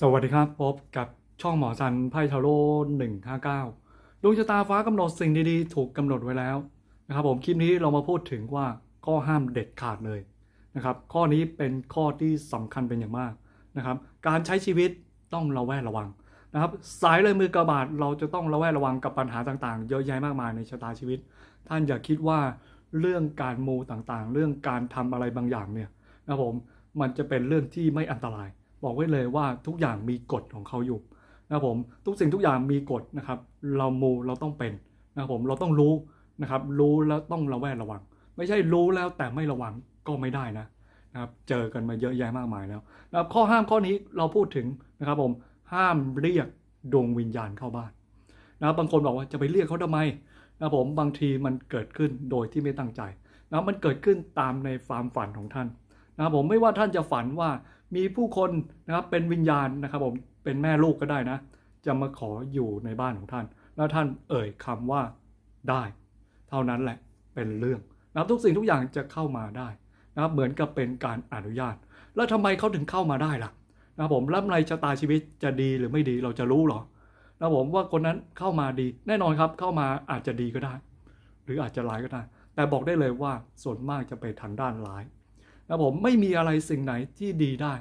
สวัสดีครับพบกับช่องหมอซันไพ่ทาโร่159ดวงชะตาฟ้ากำหนดสิ่งดีๆ ถูกกำหนดไว้แล้วนะครับผมคลิปนี้เรามาพูดถึงว่าข้อห้ามเด็ดขาดเลยนะครับข้อนี้เป็นข้อที่สำคัญเป็นอย่างมากนะครับการใช้ชีวิตต้องระแวดระวังนะครับสายเลยมือกระบาดเราจะต้องระแวดระวังกับปัญหาต่างๆ เยอะแยะมากมายในชะตาชีวิต ท่านอย่าคิดว่าเรื่องการมูต่างๆ เรื่องการทำอะไรบางอย่างเนี่ยนะครับผมมันจะเป็นเรื่องที่ไม่อันตราย บอกไว้เลยว่าทุกอย่างมีกฎของเขาอยู่นะครับผมทุกสิ่งทุกอย่างมีกฎนะครับ เรามูเราต้องเป็นนะครับผมเราต้องรู้นะครับ รู้แล้วต้องระแวดระวัง ไม่ใช่รู้แล้วแต่ไม่ระวังก็ไม่ได้นะนะครับเจอกันมาเยอะแยะมากมายแล้วนะครับข้อห้ามข้อนี้เราพูดถึงนะครับผมห้ามเรียกดวงวิญญาณเข้าบ้านนะครับบางคนบอกว่าจะไปเรียกเขาทำไมนะครับผมบางทีมันเกิดขึ้นโดยที่ไม่ตั้งใจนะมันเกิดขึ้นตามในความฝันของท่าน นะครับผมไม่ว่าท่านจะฝันว่ามีผู้คนนะครับเป็นวิญญาณนะครับผมเป็นแม่ลูกก็ได้นะ จะมาขออยู่ในบ้านของท่าน แล้วท่านเอ่ยคำว่าได้ เท่านั้นแหละเป็นเรื่องนะครับทุกสิ่งทุกอย่างจะเข้ามาได้นะครับเหมือนกับเป็นการอนุญาต แล้วทำไมเขาถึงเข้ามาได้ล่ะนะครับผมแล้วในชะตาชีวิตจะดีหรือไม่ดีเราจะรู้หรอนะครับผมว่าคนนั้นเข้ามาดีแน่นอนครับเข้ามาอาจจะดีก็ได้ หรืออาจจะร้ายก็ได้ แต่บอกได้เลยว่าส่วนมากจะไปทางด้านร้าย นะผมไม่มีอะไรสิ่งไหนที่ดีได้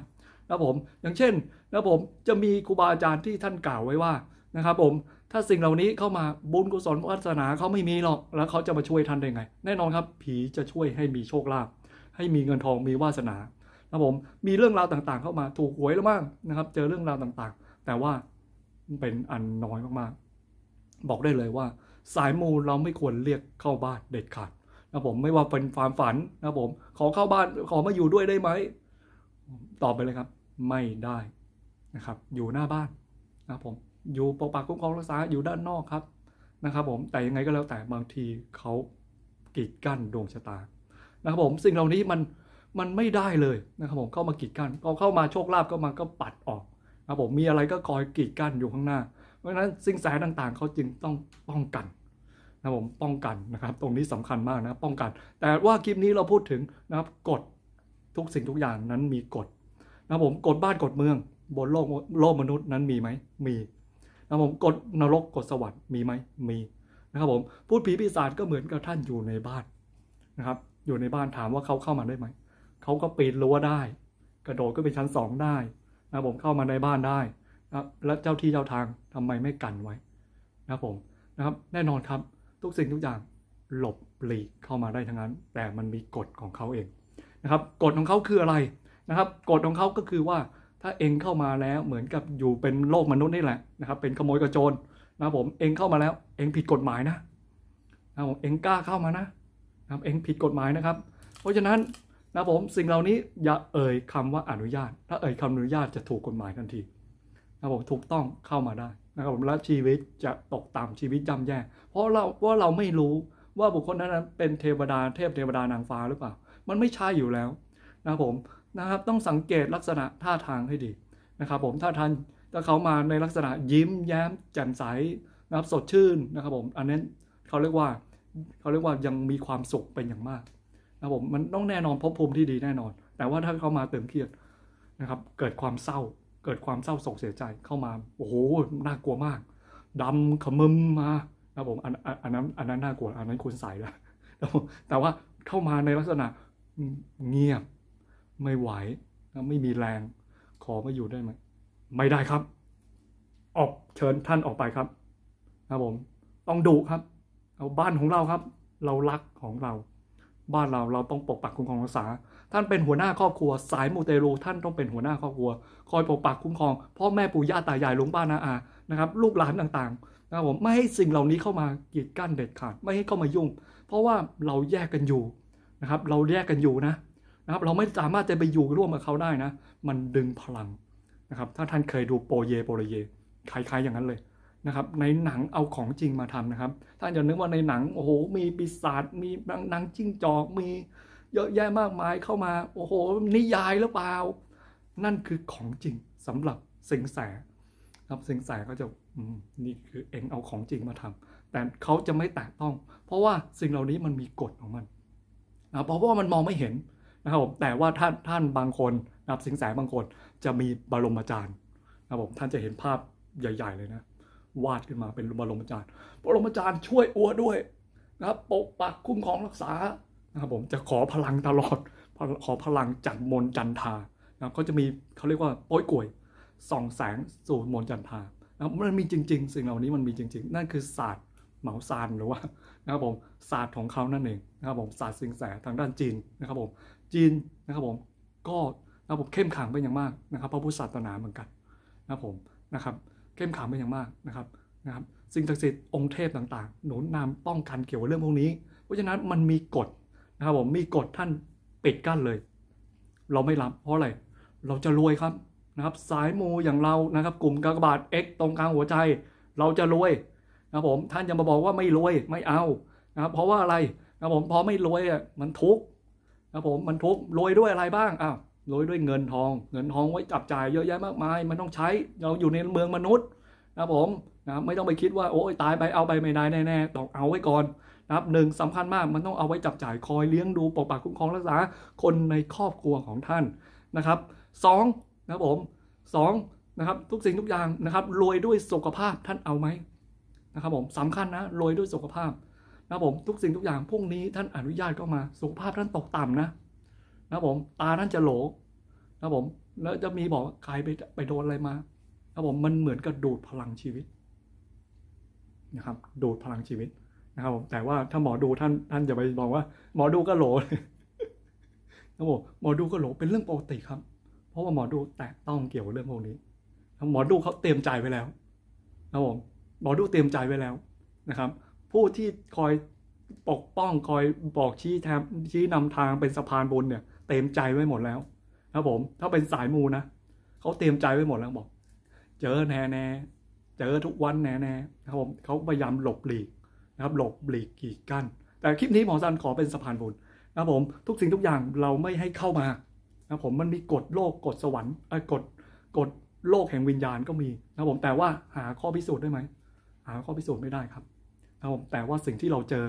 นะผมอย่างเช่นนะผมจะมีครูบาอาจารย์ที่ท่านกล่าวไว้ว่านะครับผมถ้าสิ่งเหล่านี้เข้ามาบุญกุศลวาสนาเขาไม่มีหรอก แล้วเขาจะมาช่วยท่านได้ไง แน่นอนครับ ผีจะช่วยให้มีโชคลาภให้มีเงินทองมีวาสนานะผมมีเรื่องราวต่างๆ เข้ามาถูกหวยแล้วบ้งนะครับ เจอเรื่องราวต่างๆ แต่ว่าเป็นอันน้อยมากๆ บอกได้เลยว่า สายมูเราไม่ควรเรียกเข้าบ้านเด็ดขาด นะผมไม่ว่าเป็นความฝันนะผมขอเข้าบ้านขอมาอยู่ด้วยได้ไหมตอบไปเลยครับ ไม่ได้นะครับ อยู่หน้าบ้านนะครับผมอยู่ปกปักคุ้มครองรักษาอยู่ด้านนอกครับนะครับผมแต่ยังไงก็แล้วแต่บางทีเขากีดกั้นดวงชะตานะครับผมสิ่งเหล่านี้มันมันไม่ได้เลยนะครับผมเข้ามากีดกั้นพอเข้ามาโชคลาภก็มาก็ปัดออกนะครับผมมีอะไรก็คอยกีดกั้นอยู่ข้างหน้า เพราะฉะนั้นสิ่งแสต่างๆเขาจึงต้องป้องกัน นะผมป้องกันนะครับตรงนี้สำคัญมากนะป้องกัน แต่ว่าคลิปนี้เราพูดถึงนะครับกฎทุกสิ่งทุกอย่างนั้นมีกฎนะผมกฎบ้านกฎเมือง บนโลกโลกมนุษย์นั้นมีไหมมีนะผมกฎนรกกฎสวรรค์มีไหมมีนะครับผมพูดผีปีศาจก็เหมือนกับท่านอยู่ในบ้านนะครับอยู่ในบ้านถามว่าเขาเข้ามาได้ไหมเขาก็ปีนรั้วได้ กระโดดก็ไปชั้นสองได้นะผมเข้ามาในบ้านได้นะและเจ้าที่เจ้าทางทำไมไม่กันไว้นะผมนะครับแน่นอนครับ ทุกสิ่งทุกอย่างหลบหลีกเข้ามาได้ทั้งนั้น แต่มันมีกฎของเขาเองนะครับกฎของเขาคืออะไรนะครับกฎของเขาก็คือว่าถ้าเองเข้ามาแล้วเหมือนกับอยู่เป็นโลกมนุษย์นี่แหละนะครับ เป็นขโมยกระโจรนะผมเองเข้ามาแล้ว เองผิดกฎหมายนะนะผมเองกล้าเข้ามานะนะเองผิดกฎหมายนะครับ เพราะฉะนั้นนะผมสิ่งเหล่านี้อย่าเอ่ยคำว่าอนุญาต ถ้าเอ่ยคำอนุญาตจะถูกกฎหมายทันทีนะผมถูกต้องเข้ามาได้ นะครับผมและชีวิตจะตกต่ำชีวิตย่ำแย่ เพราะเราว่าเราไม่รู้ว่าบุคคลนั้นเป็นเทวดาเทพเทวดานางฟ้าหรือเปล่า มันไม่ใช่อยู่แล้วนะครับผมนะครับต้องสังเกตลักษณะท่าทางให้ดีนะครับผมถ้าท่านถ้าเขามาในลักษณะยิ้มแย้มแจ่มใสนะครับสดชื่นนะครับผมอันนั้นเขาเรียกว่าเขาเรียกว่ายังมีความสุขเป็นอย่างมากนะครับผมมันต้องแน่นอนภพภูมิที่ดีแน่นอน แต่ว่าถ้าเขามาเติมเครียดนะครับเกิดความเศร้า เกิดความเศร้าโศกเสียใจเข้ามา โอ้โห น่ากลัวมาก ดำขมึมมานะผมอันอันนั้นอันนั้นน่ากลัว อันนั้นคุณใส่แล้วแต่ว่าเข้ามาในลักษณะเงียบ ไม่ไหวไม่มีแรง ขอมาอยู่ได้ไหม ไม่ได้ครับ ออกเชิญท่านออกไปครับนะผม ต้องดุครับ เอาบ้านของเราครับ เรารักของเรา บ้านเราเราต้องปกปักคุ้มครองรักษา ท่านเป็นหัวหน้าครอบครัว สายมูเตลูท่านต้องเป็นหัวหน้าครอบครัว คอยปกปักคุ้มครองพ่อแม่ปู่ย่าตายายลุงป้านาอานะครับลูกหลานต่างๆนะครับผมไม่ให้สิ่งเหล่านี้เข้ามากีดกั้นเด็ดขาดไม่ให้เข้ามายุ่ง เพราะว่าเราแยกกันอยู่นะครับเราแยกกันอยู่นะนะครับเราไม่สามารถจะไปอยู่ร่วมกับเขาได้นะ มันดึงพลังนะครับถ้าท่านเคยดูโปเยโปรเยคล้ายๆอย่างนั้นเลย นะครับในหนังเอาของจริงมาทำนะครับท่านอย่านึกว่าในหนังโอ้โหมีปีศาจมีนางจิ้งจอกมีเยอะแยะมากมายเข้ามาโอ้โหนิยายหรือเปล่า นั่นคือของจริงสำหรับสิงแสครับสิงแสก็จะนี่คือเองเอาของจริงมาทำแต่เขาจะไม่แตะต้อง เพราะว่าสิ่งเหล่านี้มันมีกฎของมันนะเพราะว่ามันมองไม่เห็นนะครับผมแต่ว่าท่านท่านบางคนนะครับสิงแสบางคนจะมีบรมอาจารย์นะครับผมท่านจะเห็นภาพใหญ่ ๆ เลยนะ วาดขึ้นมาเป็นบรมอาจารย์บรมอาจารย์ช่วยอัวด้วยนะครับปกปักคุ้มครองรักษานะครับผมจะขอพลังตลอด ขอพลังจากมนจันทานะครับก็จะมีเขาเรียกว่าโป้ยกลวยส่องแสงสู่มนจันทานะครับมันมีจริง ๆ สิ่งเหล่านี้มันมีจริง ๆ นั่นคือศาสตร์เหมาซานหรือว่านะครับผมศาสตร์ของเขานั่นเองนะครับผมศาสตร์สิงแสทางด้านจีนนะครับผมจีนนะครับผมก็นะครับผมเข้มขังเป็นอย่างมากนะครับพระพุทธศาสนาเหมือนกันนะครับผมนะครับ เข้มขลังเป็นอย่างมากนะครับนะครับสิ่งศักดิ์สิทธิ์องค์เทพต่างๆ หนุนนำป้องกันเกี่ยวกับเรื่องพวกนี้ เพราะฉะนั้นมันมีกฎนะครับผมมีกฎท่านปิดกั้นเลย เราไม่รับเพราะอะไรเราจะรวยครับนะครับสายมูอย่างเรานะครับกลุ่มกากบาท X ตรงกลางหัวใจ เราจะรวยนะครับผมท่านจะมาบอกว่าไม่รวยไม่เอานะครับเพราะว่าอะไรนะครับผมพอไม่รวยอะมันทุกข์นะครับผมมันทุกข์รวยด้วยอะไรบ้างอ้าว รวยด้วยเงินทอง เงินทองไว้จับจ่ายเยอะแยะมากมาย มันต้องใช้เราอยู่ในเมืองมนุษย์นะครับผมนะไม่ต้องไปคิดว่าโอ้ยตายไปเอาไปไม่ได้แน่ๆต้องเอาไว้ก่อนนะครับหนึ่งสำคัญมากมันต้องเอาไว้จับจ่ายคอยเลี้ยงดูปกปักคุ้มครองรักษาคนในครอบครัวของท่านนะครับสองนะครับผมสองนะครับทุกสิ่งทุกอย่างนะครับรวยด้วยสุขภาพท่านเอาไหมนะครับผมสำคัญนะรวยด้วยสุขภาพนะครับผมทุกสิ่งทุกอย่างพวกนี้ท่านอนุญาตเข้ามาสุขภาพท่านตกต่ำนะ นะผมตาท่านจะโหลนะผมแล้วจะมีบอกว่าใครไปไปโดนอะไรมานะผมมันเหมือนกับดูดพลังชีวิตนะครับดูดพลังชีวิตนะครับผมแต่ว่าถ้าหมอดูท่านท่านจะไปบอกว่า หมอดูก็โหลนะผมหมอดูก็โหลเป็นเรื่องปกติครับ เพราะว่าหมอดูแตะต้องเกี่ยวกับเรื่องพวกนี้หมอดูเขาเตรียมใจไว้แล้วนะผมหมอดูเตรียมใจไว้แล้วนะครับ ผู้ที่คอยปกป้องคอยบอกชี้แทมชี้นำทางเป็นสะพานบุญเนี่ย เตรียมใจไว้หมดแล้วนะผมถ้าเป็นสายมูนะเขาเตรียมใจไว้หมดแล้วบอก เจอแน่แน่เจอทุกวันแน่แน่นะครับผมเขาพยายามหลบหลีกนะครับหลบหลีกกีดกั้นแต่คลิปนี้หมอซันขอเป็นสะพานบุญนะครับผมทุกสิ่งทุกอย่างเราไม่ให้เข้ามานะผมมันมีกฎโลกกฎสวรรค์กฎกฎโลกแห่งวิญญาณก็มีนะผมแต่ว่าหาข้อพิสูจน์ได้ไหมหาข้อพิสูจน์ไม่ได้ครับนะผมแต่ว่าสิ่งที่เราเจอ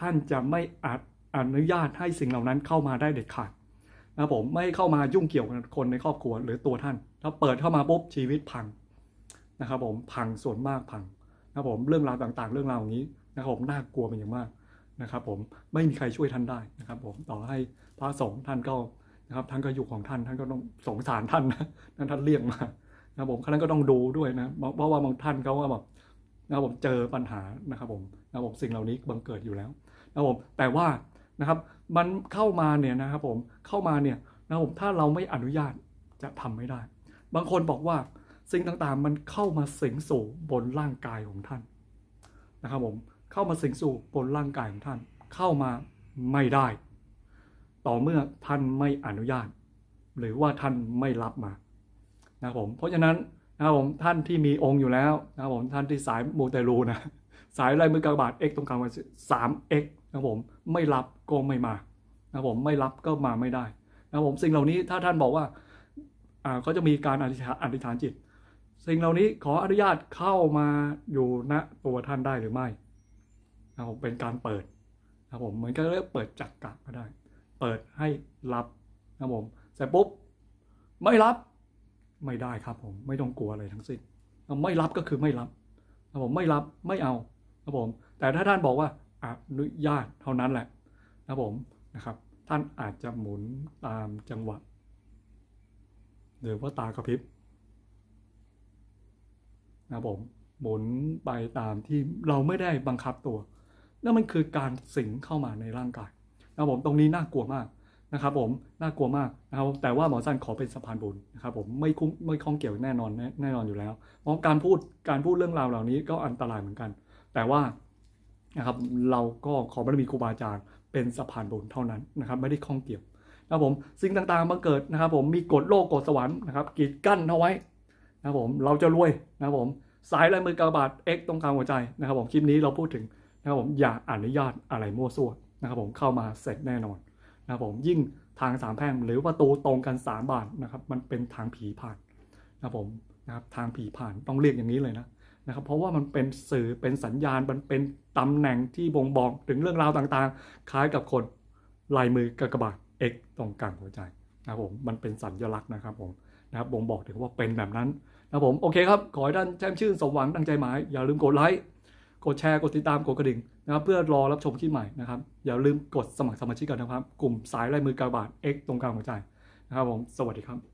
ท่านจะไม่อาจอนุญาตให้สิ่งเหล่านั้นเข้ามาได้เด็ดขาด นะครับผมไม่เข้ามายุ่งเกี่ยวกับคนในครอบครัวหรือตัวท่าน ถ้าเปิดเข้ามาปุ๊บชีวิตพังนะครับผมพังส่วนมากพังนะครับผมเรื่องราวต่างๆ เรื่องราวอย่างนี้นะครับผมน่ากลัวเป็นอย่างมากนะครับผมไม่มีใครช่วยท่านได้นะครับผมต่อให้พระสงฆ์ท่านก็นะครับท่านก็อยู่ของท่านท่านก็ต้องสงสารท่านนะท่านท่านเรียกมานะครับผมท่านก็ต้องดูด้วยนะเพราะว่าบางท่านเขาว่าแบบนะครับผมเจอปัญหานะครับผมนะครับผมสิ่งเหล่านี้บังเกิดอยู่แล้วนะครับผมแต่ว่า นะครับ มันเข้ามาเนี่ยนะครับผมเข้ามาเนี่ยนะครับผมถ้าเราไม่อนุญาตจะทำไม่ได้ บางคนบอกว่าสิ่งต่างๆ มันเข้ามาสิงสู่บนร่างกายของท่านนะครับผมเข้ามาสิงสู่บนร่างกายของท่าน เข้ามาไม่ได้ ต่อเมื่อท่านไม่อนุญาต หรือว่าท่านไม่รับมานะครับผมเพราะฉะนั้นนะครับผมท่านที่มีองค์อยู่แล้วนะครับผมท่านที่สายมูเตลูนะสายลายมือกากบาท x ตรงกลางวันสาม x นะผมไม่รับก็ไม่มานะผมไม่รับก็มาไม่ได้นะผมสิ่งเหล่านี้ถ้าท่านบอกว่าอ่าก็จะมีการอธิษฐานอธิษฐานจิต สิ่งเหล่านี้ขออนุญาตเข้ามาอยู่ณตัวท่านได้หรือไม่นะผมเป็นการเปิดนะผมเหมือนก็เรียกเปิดจักกะก็ได้ เปิดให้รับนะผมเสร็จปุ๊บไม่รับไม่ได้ครับผมไม่ต้องกลัวอะไรทั้งสิ้นไม่รับก็คือไม่รับนะผมไม่รับไม่เอานะผมแต่ถ้าท่านบอกว่า อนุญาตเท่านั้นแหละนะผมนะครับ ท่านอาจจะหมุนตามจังหวะหรือว่าตากระพริบนะผมหมุนไปตามที่เราไม่ได้บังคับตัวนั่นมันคือการสิงเข้ามาในร่างกายนะผมตรงนี้น่ากลัวมากนะครับผมน่ากลัวมากนะครับแต่ว่าหมอสั้นขอเป็นสะพานบุญนะครับผมไม่คุ้มไม่ข้องเกี่ยวแน่นอนแน่แน่นอนอยู่แล้วเพราะการพูดการพูดเรื่องราวเหล่านี้ก็อันตรายเหมือนกัน แต่ว่า นะครับเราก็ขอบารมีครูบาอาจารย์เป็นสะพานบุญเท่านั้นนะครับไม่ได้ข้องเกี่ยวนะครับผมสิ่งต่างๆบังเกิดนะครับ ผมมีกฎโลกกฎสวรรค์นะครับกีดกั้นเอาไว้นะครับผมเราจะรวยนะครับผมสายลายมือกระบาด X ตรงกลางหัวใจนะครับ ผมคลิปนี้เราพูดถึงนะครับผมอย่าอนุญาตอะไรมั่วซั่วนะครับ ผมเข้ามาเสร็จแน่นอนนะครับผมยิ่งทางสามแพร่งหรือประตูตรงกันสามบานนะครับ มันเป็นทางผีผ่านนะครับผมนะครับทางผีผ่านต้องเรียกอย่างนี้เลยนะ นะครับเพราะว่ามันเป็นสื่อเป็นสัญญาณมันเป็นตำแหน่งที่บ่งบอกถึงเรื่องราวต่างๆ คล้ายกับคนลายมือกระบาด X ตรงกลางหัวใจนะครับผมมันเป็นสัญลักษณ์นะครับผมนะครับบ่งบอกถึงว่าเป็นแบบนั้นนะครับผมโอเคครับ ขอให้ท่านแจ้งชื่นสมหวังดังใจหมาย อย่าลืมกดไลค์กดแชร์กดติดตามกดกระดิ่งนะครับเพื่อรอรับชมคลิปใหม่นะครับอย่าลืมกดสมัครสมาชิกกันนะครับ กลุ่มสายลายมือกาบาท X ตรงกลางหัวใจนะครับผมสวัสดีครับ